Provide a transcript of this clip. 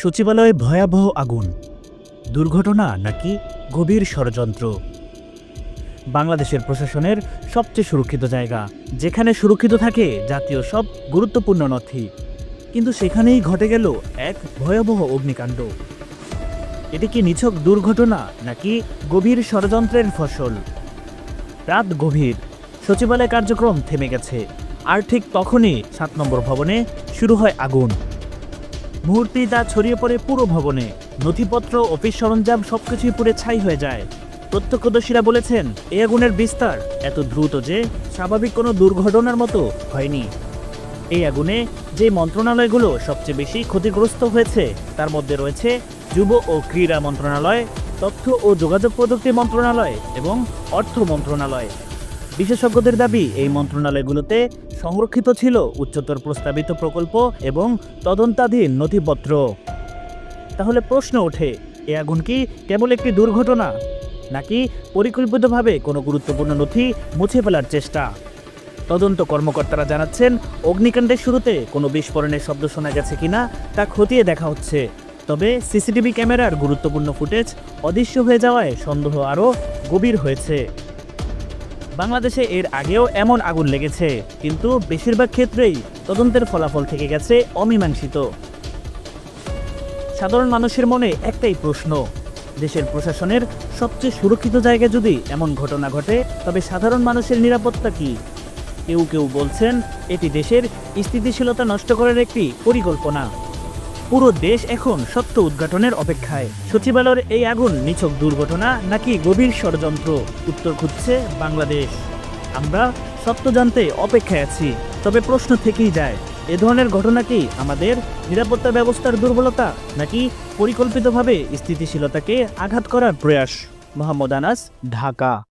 সচিবালয়ে ভয়াবহ আগুন। দুর্ঘটনা নাকি গভীর ষড়যন্ত্র? বাংলাদেশের প্রশাসনের সবচেয়ে সুরক্ষিত জায়গা, যেখানে সুরক্ষিত থাকে জাতীয় সব গুরুত্বপূর্ণ নথি। কিন্তু সেখানেই ঘটে গেল এক ভয়াবহ অগ্নিকাণ্ড। এটি কি নিছক দুর্ঘটনা নাকি গভীর ষড়যন্ত্রের ফসল? রাত গভীর, সচিবালয় কার্যক্রম থেমে গেছে। আর ঠিক তখনই সাত নম্বর ভবনে শুরু হয় আগুন। মুহূর্তেই তা ছড়িয়ে পড়ে পুরো ভবনে। নথিপত্র, অফিস সরঞ্জাম সবকিছুই পুড়ে ছাই হয়ে যায়। প্রত্যক্ষদর্শীরা বলেছেন এই আগুনের বিস্তার এত দ্রুত যে স্বাভাবিক কোনো দুর্ঘটনার মতো হয়নি। এই আগুনে যে মন্ত্রণালয়গুলো সবচেয়ে বেশি ক্ষতিগ্রস্ত হয়েছে, তার মধ্যে রয়েছে যুব ও ক্রীড়া মন্ত্রণালয়, তথ্য ও যোগাযোগ প্রযুক্তি মন্ত্রণালয় এবং অর্থ মন্ত্রণালয়। বিশেষজ্ঞদের দাবি, এই মন্ত্রণালয়গুলোতে সংরক্ষিত ছিল উচ্চতর প্রস্তাবিত প্রকল্প এবং তদন্তাধীন নথিপত্র। তাহলে প্রশ্ন ওঠে, এ আগুন কি কেবল একটি দুর্ঘটনা, নাকি পরিকল্পিতভাবে কোনো গুরুত্বপূর্ণ নথি মুছে ফেলার চেষ্টা? তদন্ত কর্মকর্তারা জানাচ্ছেন, অগ্নিকাণ্ডের শুরুতে কোনো বিস্ফোরণের শব্দ শোনা গেছে কিনা তা খতিয়ে দেখা হচ্ছে। তবে সিসিটিভি ক্যামেরার গুরুত্বপূর্ণ ফুটেজ অদৃশ্য হয়ে যাওয়ায় সন্দেহ আরও গভীর হয়েছে। বাংলাদেশে এর আগেও এমন আগুন লেগেছে, কিন্তু বেশিরভাগ ক্ষেত্রেই তদন্তের ফলাফল থেকে গেছে অমীমাংসিত। সাধারণ মানুষের মনে একটাই প্রশ্ন, দেশের প্রশাসনের সবচেয়ে সুরক্ষিত জায়গায় যদি এমন ঘটনা ঘটে, তবে সাধারণ মানুষের নিরাপত্তা কি? কেউ কেউ বলছেন, এটি দেশের স্থিতিশীলতা নষ্ট করার একটি পরিকল্পনা। পুরো দেশ এখন সত্য উদ্ঘাটনের অপেক্ষায়। সচিবালয়ের এই আগুন নিছক দুর্ঘটনা নাকি গভীর ষড়যন্ত্র? উত্তর খুঁজছে বাংলাদেশ। আমরা সত্য জানতে অপেক্ষায় আছি, তবে প্রশ্ন থেকেই যায়, এ ধরনের ঘটনা কি আমাদের নিরাপত্তা ব্যবস্থার দুর্বলতা নাকি পরিকল্পিতভাবে স্থিতিশীলতাকে আঘাত করার প্রয়াস? মোহাম্মদ আনাস, ঢাকা।